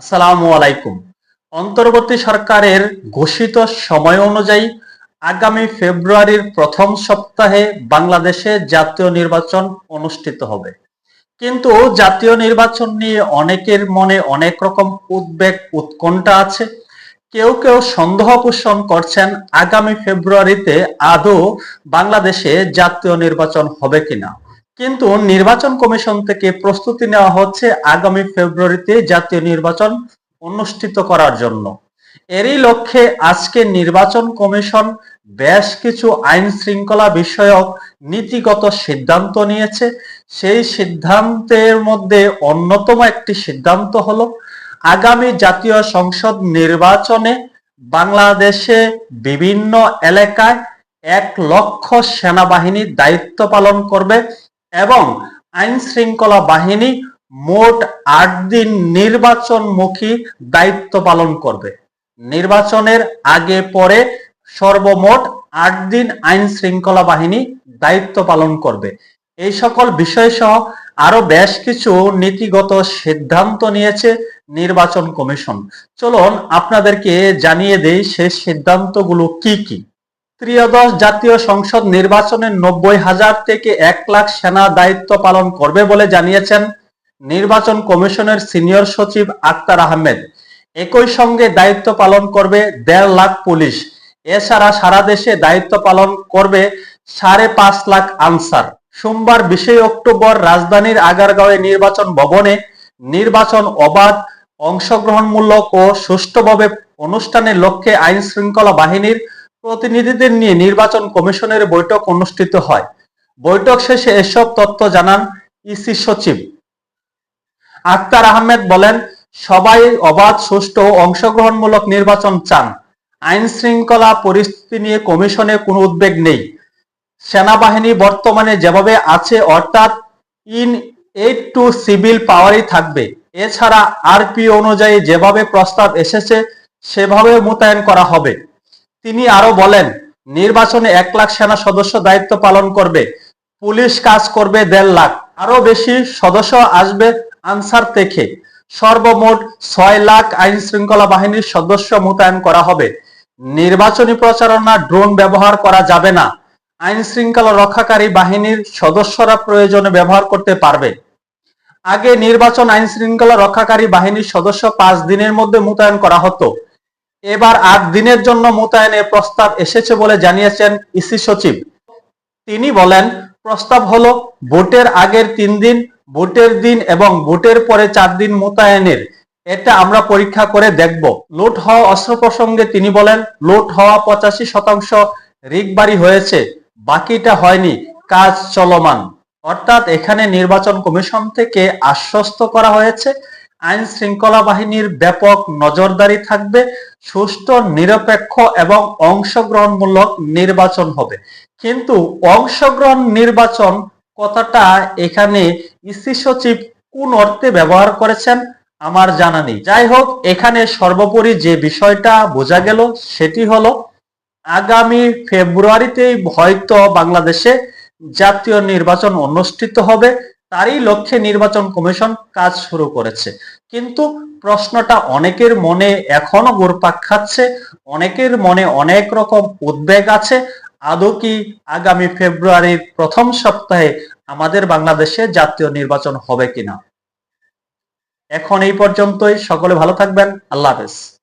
আসসালামু আলাইকুম। অন্তর্বর্তী সরকারের ঘোষিত সময় অনুযায়ী আগামী ফেব্রুয়ারির প্রথম সপ্তাহে বাংলাদেশে জাতীয় নির্বাচন অনুষ্ঠিত হবে। কিন্তু জাতীয় নির্বাচন নিয়ে অনেকের মনে অনেক রকম উদ্বেগ, উৎকণ্ঠা আছে। কেউ কেউ সন্দেহ পোষণ করছেন আগামী ফেব্রুয়ারিতে আদৌ বাংলাদেশে জাতীয় নির্বাচন হবে কিনা। কিন্তু নির্বাচন কমিশন থেকে প্রস্তুতি নেওয়া হচ্ছে আগামী ফেব্রুয়ারিতে জাতীয় নির্বাচন অনুষ্ঠিত করার জন্য। এরই লক্ষ্যে আজকে নির্বাচন কমিশন বেশ কিছু আইন শৃঙ্খলা বিষয়ক নীতিগত সিদ্ধান্ত নিয়েছে। সেই সিদ্ধান্তের মধ্যে অন্যতম একটি সিদ্ধান্ত হলো, আগামী জাতীয় সংসদ নির্বাচনে বাংলাদেশে বিভিন্ন এলাকায় এক লক্ষ সেনাবাহিনী দায়িত্ব পালন করবে। এবং আইন শৃঙ্খলা বাহিনী মোট আট দিন নির্বাচনমুখী দায়িত্ব পালন করবে। নির্বাচনের আগে পরে সর্বমোট আট দিন আইন শৃঙ্খলা বাহিনী দায়িত্ব পালন করবে। এই সকল বিষয় সহ আরও বেশ কিছু নীতিগত সিদ্ধান্ত নিয়েছে নির্বাচন কমিশন। চলুন আপনাদেরকে জানিয়ে দেই সেই সিদ্ধান্তগুলো কি কি। ত্রিয়দশ জাতীয় সংসদ নির্বাচনে নব্বই হাজার থেকে এক লাখ সেনা দায়িত্ব পালন করবে বলে জানিয়েছেন নির্বাচন কমিশনের সিনিয়র সচিব আক্তার আহমেদ। একই সঙ্গে দায়িত্ব পালন করবে দেড় লাখ পুলিশ। এছাড়া সারা দেশে দায়িত্ব পালন করবে সাড়ে পাঁচ লাখ আনসার। সোমবার বিশে অক্টোবর রাজধানীর আগারগাঁওয়ে নির্বাচন ভবনে নির্বাচন অবাধ, অংশগ্রহণমূলক ও সুষ্ঠুভাবে অনুষ্ঠানের লক্ষ্যে আইন শৃঙ্খলা বাহিনীর প্রতিনিধিদের নিয়ে নির্বাচন কমিশনের বৈঠক অনুষ্ঠিত হয়। বৈঠক শেষে এসব তথ্য জানান ইসি সচিব। আক্তার আহমেদ বলেন, সবাই অবাধ, সুষ্ঠু ও অংশগ্রহণমূলক নির্বাচন চান। আইন শৃঙ্খলা পরিস্থিতি নিয়ে কমিশনে কোনো উদ্বেগ নেই। সেনাবাহিনী বর্তমানে যেভাবে আছে, অর্থাৎ ইন এইট টু সিভিল পাওয়ারই থাকবে। এছাড়া আরপি অনুযায়ী যেভাবে প্রস্তাব এসেছে সেভাবে মোতায়েন করা হবে। তিনি আরও বলেন, নির্বাচনে এক লাখ সেনা সদস্য দায়িত্ব পালন করবে, পুলিশ কাজ করবে দেড় লাখ। আরও বেশি সদস্য আসবে আনসার থেকে। সর্বমোট ছয় লাখ আইন শৃঙ্খলা বাহিনীর সদস্য মোতায়েন করা হবে। নির্বাচনী প্রচারণা ড্রোন ব্যবহার করা যাবে না। আইন শৃঙ্খলা রক্ষাকারী বাহিনীর সদস্যরা প্রয়োজনে ব্যবহার করতে পারবে। আগে নির্বাচন আইন শৃঙ্খলা রক্ষাকারী বাহিনীর সদস্য পাঁচ দিনের মধ্যে মোতায়েন করা হতো। এবার আট দিনের জন্য মোতায়েনের প্রস্তাব এসেছে বলে জানিয়েছেন ইসি সচিব। তিনি বলেন, প্রস্তাব হলো ভোটের আগের তিন দিন, ভোটের দিন এবং ভোটের পরে চার দিন মোতায়েনের। এটা আমরা পরীক্ষা করে দেখব। লুট হওয়া অস্ত্র প্রসঙ্গে তিনি বলেন, লুট হওয়া পঁচাশি শতাংশ রিকবারি হয়েছে, বাকিটা হয়নি, কাজ চলমান। অর্থাৎ এখানে নির্বাচন কমিশন থেকে আশ্বস্ত করা হয়েছে আইন শৃঙ্খলা বাহিনীর ব্যাপক নজরদারি থাকবে, সুষ্ঠু, নিরপেক্ষ এবং অংশগ্রহণমূলক নির্বাচন হবে। কিন্তু অংশগ্রহণ নির্বাচন কথাটা এখানে ইসি সচিব কোন অর্থে ব্যবহার করেছেন আমার জানা নেই। যাই হোক, এখানে সর্বোপরি যে বিষয়টা বোঝা গেল সেটি হলো, আগামী ফেব্রুয়ারিতেই হয়তো বাংলাদেশে জাতীয় নির্বাচন অনুষ্ঠিত হবে। তারই লক্ষ্যে নির্বাচন কমিশন কাজ শুরু করেছে। কিন্তু প্রশ্নটা অনেকের মনে এখনও ঘুরপাক খাচ্ছে, অনেকের মনে অনেক রকম উদ্বেগ আছে। আদৌ কি আগামী ফেব্রুয়ারির প্রথম সপ্তাহে আমাদের বাংলাদেশে জাতীয় নির্বাচন হবে কিনা? এখন এই পর্যন্তই। সকলে ভালো থাকবেন। আল্লাহ হাফেজ।